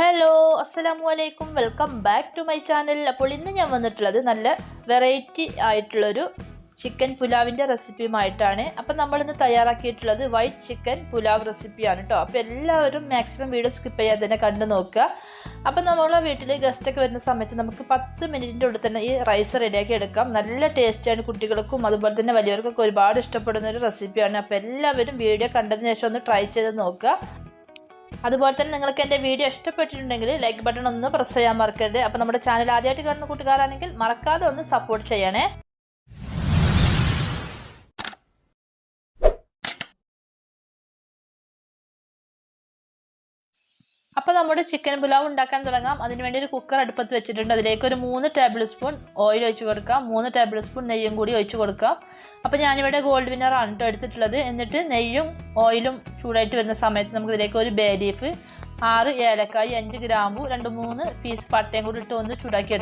Hello അസ്സലാമു അലൈക്കും welcome back to my channel അപ്പോൾ ഇന്ന് ഞാൻ വന്നിട്ടുള്ളത് നല്ല വെറൈറ്റി ആയിട്ടുള്ളൊരു ചിക്കൻ പുലാവിന്റെ റെസിപ്പിയുമായിട്ടാണ് അപ്പം നമ്മളിന്ന് തയ്യാറാക്കിയിട്ടുള്ളത് വൈറ്റ് ചിക്കൻ പുലാവ് റെസിപ്പിയാണ് കേട്ടോ അപ്പോൾ എല്ലാവരും മാക്സിമം വീഡിയോ സ്കിപ്പ് ചെയ്യാതെ തന്നെ കണ്ടു നോക്കുക. അപ്പം നമ്മളെ വീട്ടിൽ ഗസ്റ്റൊക്കെ വരുന്ന സമയത്ത് നമുക്ക് പത്ത് മിനിറ്റിന്റെ ഉള്ളിൽ തന്നെ ഈ റൈസ് റെഡിയാക്കി എടുക്കാം. നല്ല ടേസ്റ്റാണ് കുട്ടികൾക്കും അതുപോലെ തന്നെ വലിയവർക്കൊക്കെ ഒരുപാട് ഇഷ്ടപ്പെടുന്ന ഒരു റെസിപ്പിയാണ് അപ്പോൾ എല്ലാവരും വീഡിയോ കണ്ടതിന് ശേഷം ഒന്ന് ട്രൈ ചെയ്ത് നോക്കുക. അതുപോലെ തന്നെ നിങ്ങൾക്ക് എന്റെ വീഡിയോ ഇഷ്ടപ്പെട്ടിട്ടുണ്ടെങ്കിൽ ലൈക്ക് ബട്ടൺ ഒന്ന് പ്രസ് ചെയ്യാൻ മറക്കരുത്. അപ്പോൾ നമ്മുടെ ചാനൽ ആദ്യമായിട്ട് കാണുന്ന കൂട്ടുകാരാണെങ്കിൽ മറക്കാതെ ഒന്ന് സപ്പോർട്ട് ചെയ്യണേ. അപ്പോൾ നമ്മുടെ ചിക്കൻ പുലാവ് ഉണ്ടാക്കാൻ തുടങ്ങാം. അതിനുവേണ്ടി ഒരു കുക്കർ അടുപ്പത്ത് വെച്ചിട്ടുണ്ട്. അതിലേക്ക് ഒരു മൂന്ന് ടേബിൾ സ്പൂൺ ഓയിൽ ഒഴിച്ച് കൊടുക്കാം. മൂന്ന് ടേബിൾ സ്പൂൺ നെയ്യും കൂടി ഒഴിച്ച് കൊടുക്കാം. അപ്പോൾ ഞാനിവിടെ ഗോൾഡ് വിന്നർ ആണ് കേട്ടോ എടുത്തിട്ടുള്ളത്. എന്നിട്ട് നെയ്യും ഓയിലും ചൂടായിട്ട് വരുന്ന സമയത്ത് നമുക്ക് ഇതിലേക്ക് ഒരു ബേ ലീഫ് ആറ് ഏലക്കായി അഞ്ച് ഗ്രാമ്പു രണ്ട് മൂന്ന് പീസ് പട്ടയും കൂടി ഇട്ട് ഒന്ന് ചൂടാക്കി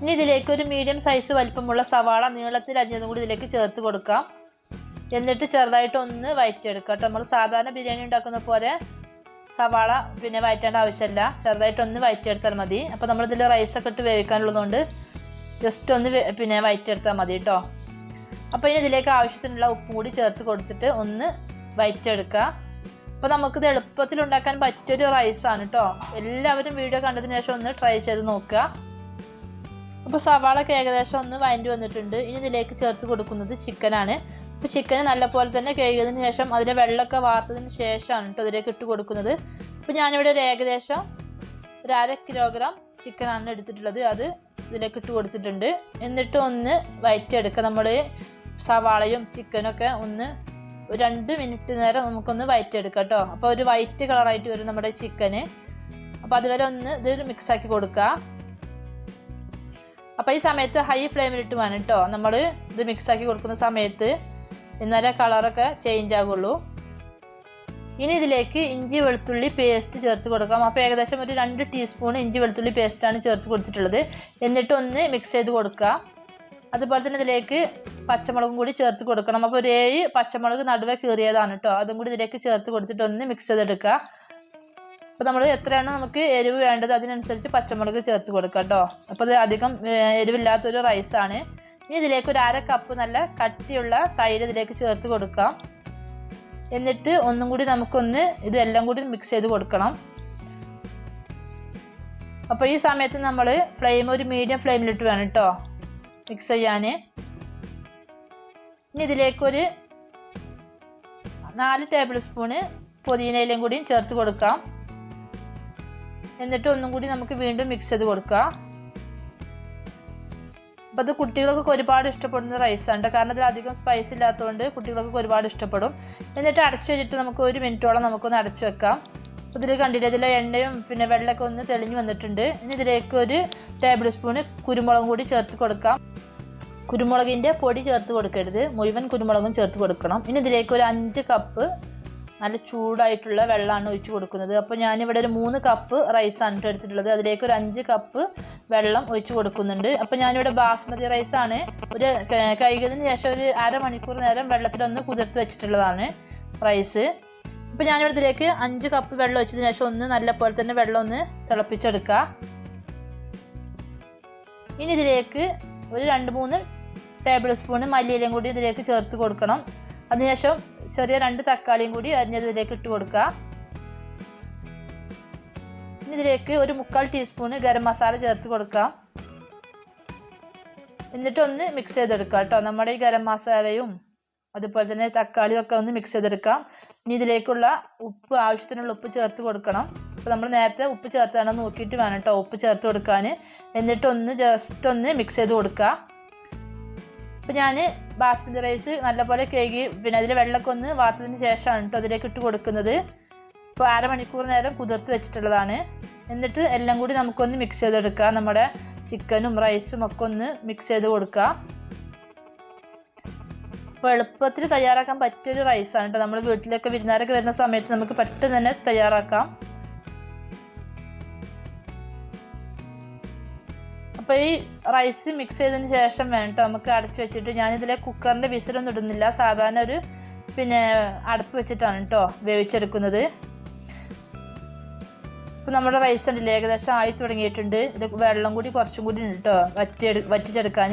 ഇനി ഇതിലേക്ക് ഒരു മീഡിയം സൈസ് വലിപ്പമുള്ള സവാള നീളത്തിൽ അരിഞ്ഞതും കൂടി ഇതിലേക്ക് ചേർത്ത് കൊടുക്കാം. എന്നിട്ട് ചെറുതായിട്ട് ഒന്ന് വയറ്റിയെടുക്കാം കേട്ടോ നമ്മൾ സാധാരണ ബിരിയാണി ഉണ്ടാക്കുന്ന പോലെ സവാള പിന്നെ വയറ്റേണ്ട ആവശ്യമില്ല. ചെറുതായിട്ട് ഒന്ന് വയറ്റിയെടുത്താൽ മതി. അപ്പോൾ നമ്മളിതിൽ റൈസൊക്കെ ഇട്ട് വേവിക്കാനുള്ളതുകൊണ്ട് ജസ്റ്റ് ഒന്ന് പിന്നെ വയറ്റിയെടുത്താൽ മതി കേട്ടോ അപ്പോൾ ഇനി ഇതിലേക്ക് ആവശ്യത്തിനുള്ള ഉപ്പ് കൂടി ചേർത്ത് കൊടുത്തിട്ട് ഒന്ന് വയറ്റിയെടുക്കുക. അപ്പോൾ നമുക്കിത് എളുപ്പത്തിൽ ഉണ്ടാക്കാൻ പറ്റിയൊരു റൈസാണ് കേട്ടോ എല്ലാവരും വീഡിയോ കണ്ടതിന് ശേഷം ഒന്ന് ട്രൈ ചെയ്ത് നോക്കുക. അപ്പോൾ സവാളൊക്കെ ഏകദേശം ഒന്ന് വഴണ്ടി വന്നിട്ടുണ്ട്. ഇനി ഇതിലേക്ക് ചേർത്ത് കൊടുക്കുന്നത് ചിക്കനാണ്. അപ്പോൾ ചിക്കൻ നല്ലപോലെ തന്നെ കഴുകിയതിന് ശേഷം അതിന്റെ വെള്ളമൊക്കെ വാർത്തതിന് ശേഷമാണ് കേട്ടോ ഇതിലേക്ക് ഇട്ട് കൊടുക്കുന്നത്. അപ്പോൾ ഞാനിവിടെ ഒരു ഏകദേശം ഒരു അര കിലോഗ്രാം ചിക്കനാണ് എടുത്തിട്ടുള്ളത്. അത് ഇതിലേക്ക് ഇട്ട് കൊടുത്തിട്ടുണ്ട്. എന്നിട്ട് ഒന്ന് വയറ്റിയെടുക്കുക. നമ്മൾ സവാളയും ചിക്കനൊക്കെ ഒന്ന് രണ്ട് മിനിറ്റ് നേരം നമുക്കൊന്ന് വയറ്റിയെടുക്കാം കേട്ടോ അപ്പോൾ ഒരു വൈറ്റ് കളറായിട്ട് വരും നമ്മുടെ ചിക്കന്. അപ്പോൾ അതുവരെ ഒന്ന് ഇത് മിക്സാക്കി കൊടുക്കുക. അപ്പോൾ ഈ സമയത്ത് ഹൈ ഫ്ലെയിമിലിട്ട് വേണം കേട്ടോ നമ്മൾ ഇത് മിക്സാക്കി കൊടുക്കുന്ന സമയത്ത് എന്നാലേ കളറൊക്കെ ചേഞ്ച് ആകുള്ളൂ ഇനി ഇതിലേക്ക് ഇഞ്ചി വെളുത്തുള്ളി പേസ്റ്റ് ചേർത്ത് കൊടുക്കാം. അപ്പോൾ ഏകദേശം ഒരു രണ്ട് ടീസ്പൂൺ ഇഞ്ചി വെളുത്തുള്ളി പേസ്റ്റാണ് ചേർത്ത് കൊടുത്തിട്ടുള്ളത്. എന്നിട്ട് ഒന്ന് മിക്സ് ചെയ്ത് കൊടുക്കുക. അതുപോലെ തന്നെ ഇതിലേക്ക് പച്ചമുളകും കൂടി ചേർത്ത് കൊടുക്കണം. അപ്പോൾ ഒരു പച്ചമുളക് നടുവേ കീറിയതാണ് കേട്ടോ അതും കൂടി ഇതിലേക്ക് ചേർത്ത് കൊടുത്തിട്ട് ഒന്ന് മിക്സ് ചെയ്തെടുക്കുക. അപ്പോൾ നമ്മൾ എത്രയാണ് നമുക്ക് എരിവ് വേണ്ടത്? അതിനനുസരിച്ച് പച്ചമുളക് ചേർത്ത് കൊടുക്കുക കേട്ടോ. അപ്പോൾ ഇത് അധികം എരിവില്ലാത്തൊരു റൈസാണ്. ഇനി ഇതിലേക്ക് ഒരു അര കപ്പ് നല്ല കട്ടിയുള്ള തൈര് ഇതിലേക്ക് ചേർത്ത് കൊടുക്കാം. എന്നിട്ട് ഒന്നും കൂടി നമുക്കൊന്ന് ഇതെല്ലാം കൂടി മിക്സ് ചെയ്ത് കൊടുക്കണം. അപ്പോൾ ഈ സമയത്ത് നമ്മൾ ഫ്ലെയിം ഒരു മീഡിയം ഫ്ലെയിമിലിട്ട് വേണം കേട്ടോ മിക്സ് ചെയ്യാൻ ഇനി ഇതിലേക്കൊരു നാല് ടേബിൾ സ്പൂണ് പുതിനയിലും കൂടിയും ചേർത്ത് കൊടുക്കാം. എന്നിട്ട് ഒന്നും കൂടി നമുക്ക് വീണ്ടും മിക്സ് ചെയ്ത് കൊടുക്കുക. അപ്പോൾ അത് കുട്ടികൾക്കൊക്കെ ഒരുപാട് ഇഷ്ടപ്പെടുന്ന റൈസാണ് കാരണം അതിലധികം അധികം സ്പൈസ് ഇല്ലാത്തതുകൊണ്ട് കുട്ടികൾക്കൊക്കെ ഒരുപാട് ഇഷ്ടപ്പെടും. എന്നിട്ട് അടച്ചു വെച്ചിട്ട് നമുക്ക് ഒരു മിനിറ്റോളം നമുക്കൊന്ന് അടച്ചു വെക്കാം. ഇതിൽ കണ്ടില്ല ഇതിലെ എണ്ണയും പിന്നെ വെള്ളമൊക്കെ ഒന്ന് തെളിഞ്ഞു വന്നിട്ടുണ്ട്. ഇനി ഇതിലേക്ക് ഒരു ടേബിൾ സ്പൂണ് കുരുമുളകും കൂടി ചേർത്ത് കൊടുക്കാം. കുരുമുളകിന്റെ പൊടി ചേർത്ത് കൊടുക്കരുത്. മുഴുവൻ കുരുമുളകും ചേർത്ത് കൊടുക്കണം. ഇനി ഇതിലേക്ക് ഒരു അഞ്ച് കപ്പ് നല്ല ചൂടായിട്ടുള്ള വെള്ളമാണ് ഒഴിച്ച് കൊടുക്കുന്നത്. അപ്പോൾ ഞാനിവിടെ ഒരു മൂന്ന് കപ്പ് റൈസാണ് കേട്ടോ എടുത്തിട്ടുള്ളത്. അതിലേക്ക് ഒരു അഞ്ച് കപ്പ് വെള്ളം ഒഴിച്ച് കൊടുക്കുന്നുണ്ട്. അപ്പോൾ ഞാനിവിടെ ബാസ്മതി റൈസാണ് ഒരു കഴുകുന്നതിന് ശേഷം ഒരു അരമണിക്കൂർ നേരം വെള്ളത്തിലൊന്ന് കുതിർത്ത് വെച്ചിട്ടുള്ളതാണ് റൈസ് അപ്പോൾ ഞാനിവിടെ ഇതിലേക്ക് അഞ്ച് കപ്പ് വെള്ളം ഒഴിച്ചതിന് ശേഷം ഒന്ന് നല്ല പോലെ തന്നെ വെള്ളം ഒന്ന് തിളപ്പിച്ചെടുക്കുക. ഇനി ഇതിലേക്ക് ഒരു രണ്ട് മൂന്ന് ടേബിൾ സ്പൂണ് മല്ലിയിലയും കൂടി ഇതിലേക്ക് ചേർത്ത് കൊടുക്കണം. അതിനുശേഷം ചെറിയ രണ്ട് തക്കാളിയും കൂടി അരിഞ്ഞത് ഇതിലേക്ക് ഇട്ട് കൊടുക്കുക. ഇതിലേക്ക് ഒരു മുക്കാൽ ടീസ്പൂണ് ഗരം മസാല ചേർത്ത് കൊടുക്കാം എന്നിട്ടൊന്ന് മിക്സ് ചെയ്തെടുക്കുക കേട്ടോ. നമ്മുടെ ഈ ഗരം മസാലയും അതുപോലെ തന്നെ തക്കാളിയും ഒക്കെ ഒന്ന് മിക്സ് ചെയ്തെടുക്കാം. ഇനി ഇതിലേക്കുള്ള ഉപ്പ് ആവശ്യത്തിനുള്ള ഉപ്പ് ചേർത്ത് കൊടുക്കണം. അപ്പോൾ നമ്മൾ നേരത്തെ ഉപ്പ് ചേർത്താണോ നോക്കിയിട്ട് വേണം കേട്ടോ ഉപ്പ് ചേർത്ത് കൊടുക്കാൻ. എന്നിട്ടൊന്ന് ജസ്റ്റ് ഒന്ന് മിക്സ് ചെയ്ത് കൊടുക്കുക. അപ്പോൾ ഞാൻ ബാസ്മതി റൈസ് നല്ലപോലെ കേകി പിന്നെ അതിൽ വെള്ളമൊക്കെ ഒന്ന് വാർത്തതിന് ശേഷമാണ് കേട്ടോ അതിലേക്ക് ഇട്ട് കൊടുക്കുന്നത്. ഇപ്പോൾ അരമണിക്കൂർ നേരം കുതിർത്ത് വെച്ചിട്ടുള്ളതാണ്. എന്നിട്ട് എല്ലാം കൂടി നമുക്കൊന്ന് മിക്സ് ചെയ്തെടുക്കുക നമ്മുടെ ചിക്കനും റൈസും ഒക്കെ ഒന്ന് മിക്സ് ചെയ്ത് കൊടുക്കുക അപ്പോൾ എളുപ്പത്തിൽ തയ്യാറാക്കാൻ പറ്റിയൊരു റൈസാണ് കേട്ടോ നമ്മൾ വീട്ടിലൊക്കെ വിരുന്നാരൊക്കെ വരുന്ന സമയത്ത് നമുക്ക് പെട്ടെന്ന് തന്നെ തയ്യാറാക്കാം. അപ്പോൾ ഈ റൈസ് മിക്സ് ചെയ്തതിന് ശേഷം വേണ്ടോ നമുക്ക് അടച്ചു വെച്ചിട്ട്. ഞാനിതിൽ കുക്കറിന്റെ വിസിലൊന്നും ഇടുന്നില്ല. സാധാരണ ഒരു പിന്നെ അടപ്പ് വെച്ചിട്ടാണ് കേട്ടോ വേവിച്ചെടുക്കുന്നത്. ഇപ്പം നമ്മുടെ റൈസ് ഉണ്ടല്ലേ? ഏകദേശം ആയി തുടങ്ങിയിട്ടുണ്ട്. ഇത് വെള്ളം കൂടി കുറച്ചും കൂടി ഉണ്ട് കേട്ടോ വറ്റി വറ്റിച്ചെടുക്കാൻ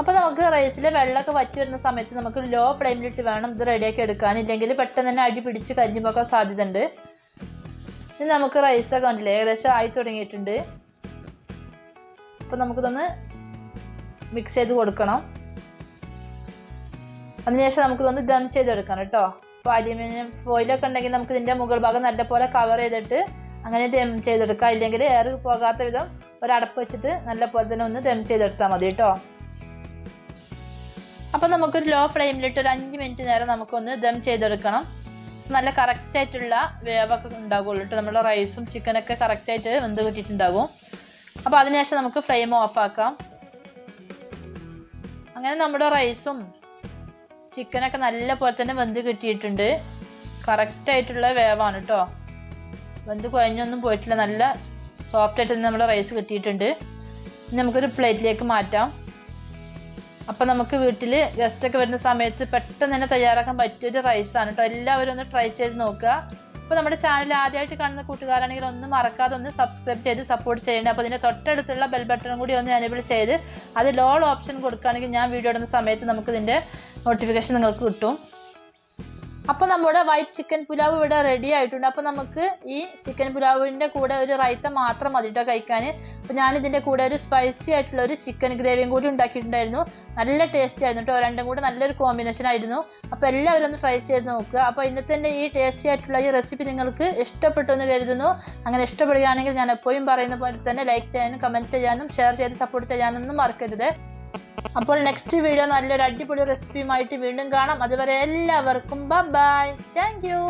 അപ്പോൾ നമുക്ക് റൈസിലെ വെള്ളമൊക്കെ വറ്റി വരുന്ന സമയത്ത് നമുക്ക് ലോ ഫ്ലെയിമിലിട്ട് വേണം ഇത് റെഡിയാക്കി എടുക്കാൻ. ഇല്ലെങ്കിൽ പെട്ടെന്ന് തന്നെ അടി പിടിച്ച് കരിഞ്ഞു പോകാൻ സാധ്യതയുണ്ട്. ഇനി നമുക്ക് റൈസൊക്കെ ഉണ്ടല്ലേ? ഏകദേശം ആയി തുടങ്ങിയിട്ടുണ്ട്. അപ്പോൾ നമുക്കിതൊന്ന് മിക്സ് ചെയ്ത് കൊടുക്കണം. അതിനുശേഷം നമുക്കിതൊന്ന് ദം ചെയ്തെടുക്കണം കേട്ടോ. അപ്പോൾ അലുമിനിയം ഫോയിലൊക്കെ ഉണ്ടെങ്കിൽ നമുക്ക് ഇതിന്റെ മുകൾ ഭാഗം നല്ലപോലെ കവർ ചെയ്തിട്ട് അങ്ങനെ ദം ചെയ്തെടുക്കാം. ഇല്ലെങ്കിൽ എയർ പോകാത്ത വിധം ഒരടപ്പ് വെച്ചിട്ട് നല്ലപോലെ തന്നെ ഒന്ന് ദം ചെയ്തെടുത്താൽ മതി കേട്ടോ. അപ്പോൾ നമുക്കൊരു ലോ ഫ്ലെയിമിലിട്ട് ഒരു അഞ്ച് മിനിറ്റ് നേരം നമുക്കൊന്ന് ദം ചെയ്തെടുക്കണം. നല്ല കറക്റ്റായിട്ടുള്ള വേവൊക്കെ ഉണ്ടാകുള്ളൂ കേട്ടോ. നമ്മുടെ റൈസും ചിക്കനൊക്കെ കറക്റ്റായിട്ട് വെന്ത് കിട്ടിയിട്ടുണ്ടാകും. അപ്പോൾ അതിനുശേഷം നമുക്ക് ഫ്ലെയിം ഓഫ് ആക്കാം. അങ്ങനെ നമ്മുടെ റൈസും ചിക്കനൊക്കെ നല്ല പോലെ തന്നെ വെന്ത് കിട്ടിയിട്ടുണ്ട്. കറക്റ്റായിട്ടുള്ള വേവാണ് കേട്ടോ വെന്ത് കുഴഞ്ഞൊന്നും പോയിട്ടില്ല. നല്ല സോഫ്റ്റ് ആയിട്ട് തന്നെ നമ്മുടെ റൈസ് കിട്ടിയിട്ടുണ്ട്. ഇനി നമുക്കൊരു പ്ലേറ്റിലേക്ക് മാറ്റാം. അപ്പോൾ നമുക്ക് വീട്ടിൽ ഗസ്റ്റൊക്കെ വരുന്ന സമയത്ത് പെട്ടെന്ന് തന്നെ തയ്യാറാക്കാൻ പറ്റിയൊരു റൈസാണ് കേട്ടോ എല്ലാവരും ഒന്ന് ട്രൈ ചെയ്ത് നോക്കുക. അപ്പോൾ നമ്മുടെ ചാനൽ ആദ്യമായിട്ട് കാണുന്ന കൂട്ടുകാരാണെങ്കിൽ ഒന്ന് മറക്കാതെ ഒന്ന് സബ്സ്ക്രൈബ് ചെയ്ത് സപ്പോർട്ട് ചെയ്യേണ്ടത് അപ്പോൾ ഇതിന്റെ തൊട്ടടുത്തുള്ള ബെൽ ബട്ടണും കൂടി ഒന്ന് എനേബിൾ ചെയ്ത് അത് ലോൾ ഓപ്ഷൻ കൊടുക്കുകയാണെങ്കിൽ ഞാൻ വീഡിയോ ഇടുന്ന സമയത്ത് നമുക്ക് ഇതിന്റെ നോട്ടിഫിക്കേഷൻ നിങ്ങൾക്ക് കിട്ടും. അപ്പോൾ നമ്മുടെ വൈറ്റ് ചിക്കൻ പുലാവ് ഇവിടെ റെഡി ആയിട്ടുണ്ട്. അപ്പോൾ നമുക്ക് ഈ ചിക്കൻ പുലാവിന്റെ കൂടെ ഒരു റൈത്ത മാത്രം മതി കേട്ടോ കഴിക്കാൻ. അപ്പോൾ ഇതിന്റെ കൂടെ ഒരു സ്പൈസി ആയിട്ടുള്ള ഒരു ചിക്കൻ ഗ്രേവിയും കൂടി ഉണ്ടാക്കിയിട്ടുണ്ടായിരുന്നു. നല്ല ടേസ്റ്റ് ആയിരുന്നു കേട്ടോ രണ്ടും കൂടെ നല്ലൊരു കോമ്പിനേഷൻ ആയിരുന്നു. അപ്പോൾ എല്ലാവരും ഒന്ന് ട്രൈ ചെയ്ത് നോക്കുക. അപ്പോൾ ഇന്നത്തെ ഈ ടേസ്റ്റി ആയിട്ടുള്ള ഈ റെസിപ്പി നിങ്ങൾക്ക് ഇഷ്ടപ്പെട്ടു എന്ന് കരുതുന്നു. അങ്ങനെ ഇഷ്ടപ്പെടുകയാണെങ്കിൽ ഞാൻ എപ്പോഴും പറയുന്ന പോലെ തന്നെ ലൈക്ക് ചെയ്യാനും കമന്റ് ചെയ്യാനും ഷെയർ ചെയ്ത് സപ്പോർട്ട് ചെയ്യാനൊന്നും മറക്കരുത്. അപ്പോൾ നെക്സ്റ്റ് വീഡിയോ നല്ലൊരു അടിപൊളി റെസിപ്പിയുമായിട്ട് വീണ്ടും കാണാം. അതുവരെ എല്ലാവർക്കും ബൈ താങ്ക് യു